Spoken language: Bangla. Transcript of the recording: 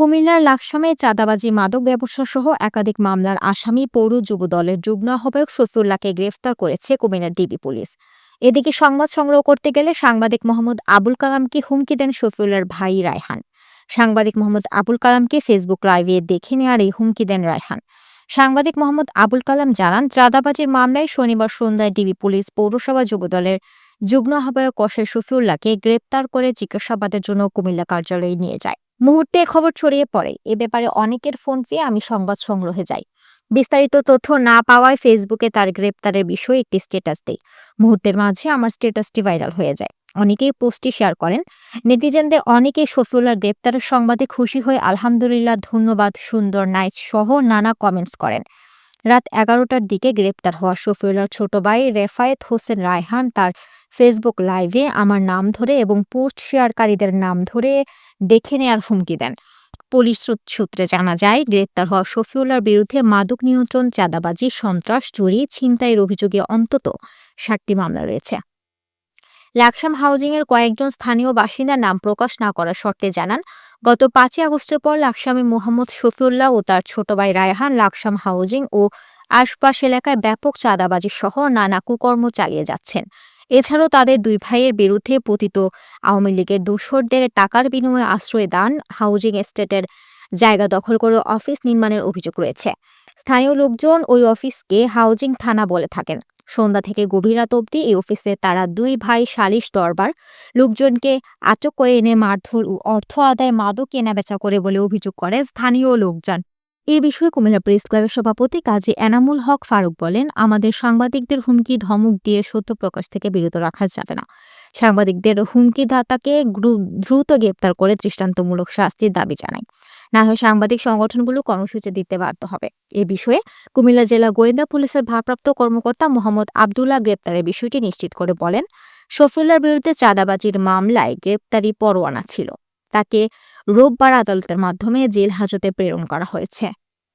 কুমিল্লার লাকসামে চাঁদাবাজি, মাদক ব্যবসা সহ একাধিক মামলার আসামি পৌর যুব দলের যুগ্ম আহ্বায়ক শফিউল্লাহকে গ্রেফতার করেছে কুমিল্লার ডিবি পুলিশ। এদিকে সংবাদ সংগ্রহ করতে গেলে সাংবাদিক মোহাম্মদ আবুল কালামকে হুমকি দেন শফিউল্লাহর ভাই রায়হান। সাংবাদিক মোহাম্মদ আবুল কালামকে ফেসবুক লাইভে দেখে নেওয়ার এই হুমকি দেন রায়হান। সাংবাদিক মোহাম্মদ আবুল কালাম জানান, চাঁদাবাজির মামলায় শনিবার সন্ধ্যায় ডিবি পুলিশ পৌরসভা যুবদলের যুগ্ম আহ্বায়ক কশের শফিউল্লাহকে গ্রেপ্তার করে জিজ্ঞাসাবাদের জন্য কুমিল্লা কার্যালয়ে নিয়ে যায়। মুহূর্তে খবর ছড়িয়ে পড়ে। এ ব্যাপারে অনেকের ফোন পেয়ে আমি সংবাদ সংগ্রহে যাই। বিস্তারিত তথ্য না পাওয়ায় ফেসবুকে তার গ্রেপ্তারের বিষয়ে একটি স্ট্যাটাস দেই। মুহূর্তের মাঝে আমার স্ট্যাটাসটি ভাইরাল হয়ে যায়। অনেকেই পোস্টটি শেয়ার করেন। নেটিজেনদের অনেকেই শফিউল্লার গ্রেপ্তারের সংবাদে খুশি হয়ে আলহামদুলিল্লাহ, ধন্যবাদ, সুন্দর নাইট সহ নানা কমেন্টস করেন। রাত এগারোটার দিকে গ্রেপ্তার হওয়া শফিউল্লার ছোট ভাই রেফায়েত হোসেন রায়হান তার ফেসবুক লাইভে আমার নাম ধরে এবং পোস্ট শেয়ারকারীদের নাম ধরে দেখে নেয়ার হুমকি দেন। পুলিশ সূত- সূত্রে জানা যায়, গ্রেপ্তার হওয়া শফিউল্লার বিরুদ্ধে মাদক নিয়ন্ত্রণ, চাঁদাবাজি, সন্ত্রাস, চুরি, ছিনতাইয়ের অভিযোগে অন্তত ষাটটি মামলা রয়েছে। লাকসাম হাউজিংয়ের কয়েকজন স্থানীয় বাসিন্দা নাম প্রকাশ না করার শর্তে জানান গত পাঁচই আগস্টের পর লাকসামে মোহাম্মদ শফিউল্লাহ ও তার ছোট ভাই রায়হান লাকসাম হাউজিং ও আশপাশ এলাকায় ব্যাপক চাঁদাবাজি সহ নানা কুকর্ম চালিয়ে যাচ্ছেন। এছাড়াও তাদের দুই ভাইয়ের বিরুদ্ধে পতিত আওয়ামী লীগের দোসরদের টাকার বিনিময়ে আশ্রয় দান, হাউজিং এস্টেটের জায়গা দখল করে অফিস নির্মাণের অভিযোগ রয়েছে। স্থানীয় লোকজন ওই অফিসকে হাউজিং থানা বলে থাকেন। সন্ধ্যা থেকে গভীর রাত অবধি এই অফিসে তারা দুই ভাই সালিশ দরবার, লোকজনকে আটক করে এনে মারধর ও অর্থ আদায় মাদক কেনাবেচা করে বলে অভিযোগ করে স্থানীয় লোকজন। এ বিষয়ে কুমিল্লা প্রেস ক্লাবের সভাপতি কাজী এনামুল হক ফারুক বলেন, আমাদের সাংবাদিকদের হুমকি, ধমক দিয়ে সত্য প্রকাশ থেকে বিরত রাখা যাবে না। সাংবাদিকদের হুমকি দাতাকে দ্রুত গ্রেপ্তার করে দৃষ্টান্তমূলক শাস্তির দাবি জানাই না হয় সাংবাদিক সংগঠনগুলো কর্মসূচি দিতে বাধ্য হবে। এ বিষয়ে কুমিল্লা জেলা গোয়েন্দা পুলিশের ভারপ্রাপ্ত কর্মকর্তা মোহাম্মদ আবদুল্লাহ গ্রেপ্তারের বিষয়টি নিশ্চিত করে বলেন শফিউল্লার বিরুদ্ধে চাঁদাবাজির মামলায় গ্রেপ্তারি পরোয়ানা ছিল। তাকে রোববার আদালতের মাধ্যমে জেল হাজতে প্রেরণ করা হয়েছে।